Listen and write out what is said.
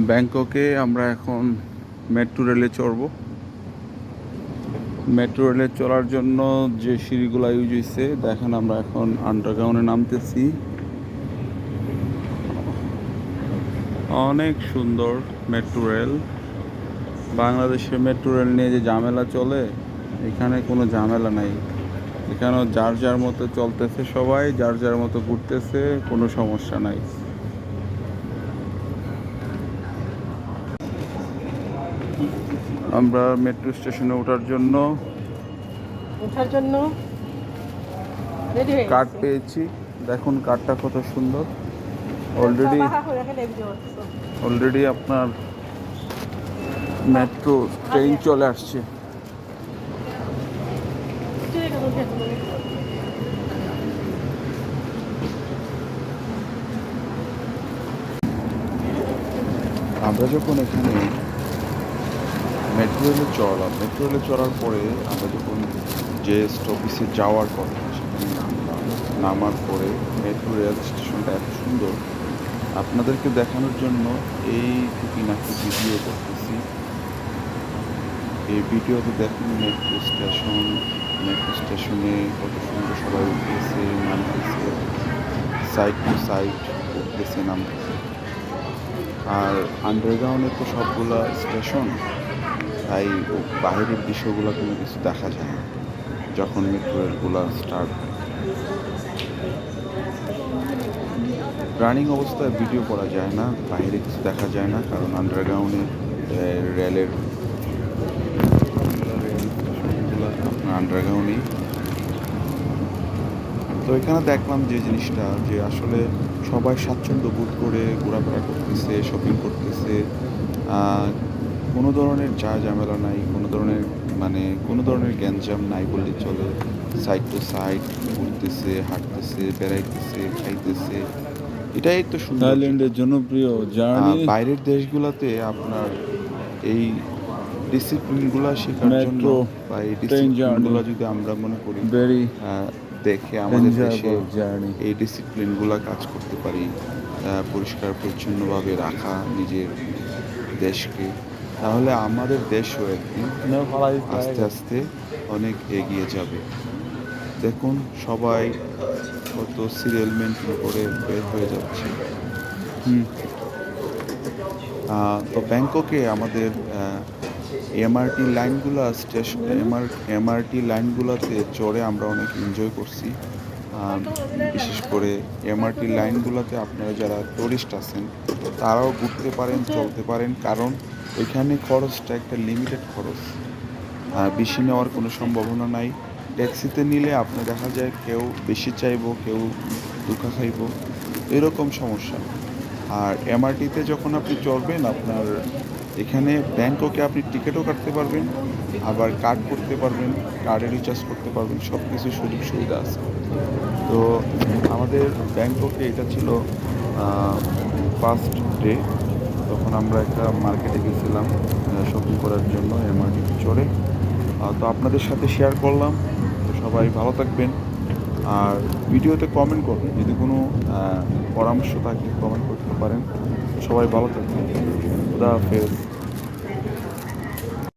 ব্যাংককে আমরা এখন মেট্রো রেলে চড়ব। মেট্রো রেলে চলার জন্য যে সিঁড়িগুলো ইউজ হয়েছে দেখেন আমরা এখন আন্ডারগ্রাউন্ডে নামতেছি। অনেক সুন্দর মেট্রো রেল। বাংলাদেশে মেট্রো রেল নিয়ে যে ঝামেলা চলে, এখানে কোনো ঝামেলা নাই। এখানে যার যার মতো চলতেছে সবাই, যার যার মতো ঘুরতেছে, কোনো সমস্যা নাই। আমরা মেট্রো স্টেশনে ওঠার জন্য ওঠার জন্য কার্ড পেয়েছি দেখুন কার্ডটা কত সুন্দর অলরেডি। অলরেডি আপনার মেট্রো ট্রেন চলে আসছে। আমরা যখন এখানে মেট্রো রেলে চড়লাম মেট্রো রেলে চড়ার পরে আমরা যখন যে অফিসে যাওয়ার কথা, সেখানে নামলাম। নামার পরে মেট্রো রেল স্টেশনটা এত সুন্দর। আপনাদেরকে দেখানোর জন্য এই টুকিনাকি ভিডিও করতেছি। এই ভিডিওতে দেখুন মেট্রো স্টেশন, মেট্রো স্টেশনে কত সুন্দর সবাই উঠতেছে, নামতেছে সাইড টু সাইড উঠতেছে, নামতেছে। আর আন্ডারগ্রাউন্ডে তো সবগুলা স্টেশন তাই বাইরের দৃশ্যগুলো কোনো কিছু দেখা যায় না, যখন মেট্রো রেলগুলো স্টার্ট রানিং অবস্থায় ভিডিও করা যায় না বাইরে কিছু দেখা যায় না, কারণ আন্ডারগ্রাউন্ডে রেলের আন্ডারগ্রাউন্ডেই তো এখানে দেখলাম যে জিনিসটা, যে আসলে সবাই স্বাচ্ছন্দ্য বোধ করে ঘোরাফেরা করতেছে শপিং করতেছে কোনো ধরনের যা ঝামেলা নাই কোনো ধরনের মানে কোনো ধরনের গ্যাঞ্জাম নাই বললেই চলে। সাইড টু সাইড ঘুরতেছে হাঁটতেছে বেড়াইতেছে খাইতেছে। এটাই তো সুন্দর। থাইল্যান্ডের জনপ্রিয় জার্নি বাইরের দেশগুলোতে আপনার এই ডিসিপ্লিনগুলো শেখার জন্য বা এই ডিসিপ্লিনগুলো যদি আমরা মনে করি ভেরি দেখে আমাদের দেশে জার্নি এই ডিসিপ্লিনগুলো কাজ করতে পারি পরিষ্কার পরিচ্ছন্নভাবে রাখা নিজের দেশকে। তাহলে আমাদের দেশও একদিন আস্তে আস্তে অনেক এগিয়ে যাবে। দেখুন সবাই কত সিরিয়াল মেনটেন করে বের হয়ে যাচ্ছে। হুম। তো ব্যাংককে আমাদের এমআরটি লাইনগুলো স্টেশন এমআর এমআরটি লাইনগুলোতে চড়ে আমরা অনেক এনজয় করছি। বিশেষ করে এমআরটি লাইনগুলোতে আপনারা যারা টুরিস্ট আছেন তারাও ঘুরতে পারেন চলতে পারেন কারণ ওইখানে খরচটা একটা লিমিটেড খরচ। বেশি নেওয়ার কোনো সম্ভাবনা নাই। ট্যাক্সিতে নিলে আপনার দেখা যায় কেউ বেশি চাইব কেউ দুঃখা খাইব এরকম সমস্যা। আর এমআরটিতে যখন আপনি চড়বেন আপনার এখানে ব্যাংককে আপনি টিকিটও কাটতে পারবেন, আবার কার্ড করতে পারবেন কার্ডে রিচার্জ করতে পারবেন সব কিছু সুযোগ সুবিধা আছে। তো আমাদের ব্যাংককে এটা ছিল ফার্স্ট ডে তখন আমরা একটা মার্কেটে গেছিলাম শপিং করার জন্য এমআরটিতে চড়ে। তো আপনাদের সাথে শেয়ার করলাম, তো সবাই ভালো থাকবেন। আর ভিডিওতে কমেন্ট করবেন, যদি কোনো পরামর্শ থাকলে কমেন্ট করতে পারেন। সবাই ভালো থাকবেন। খুদা হাফেজ।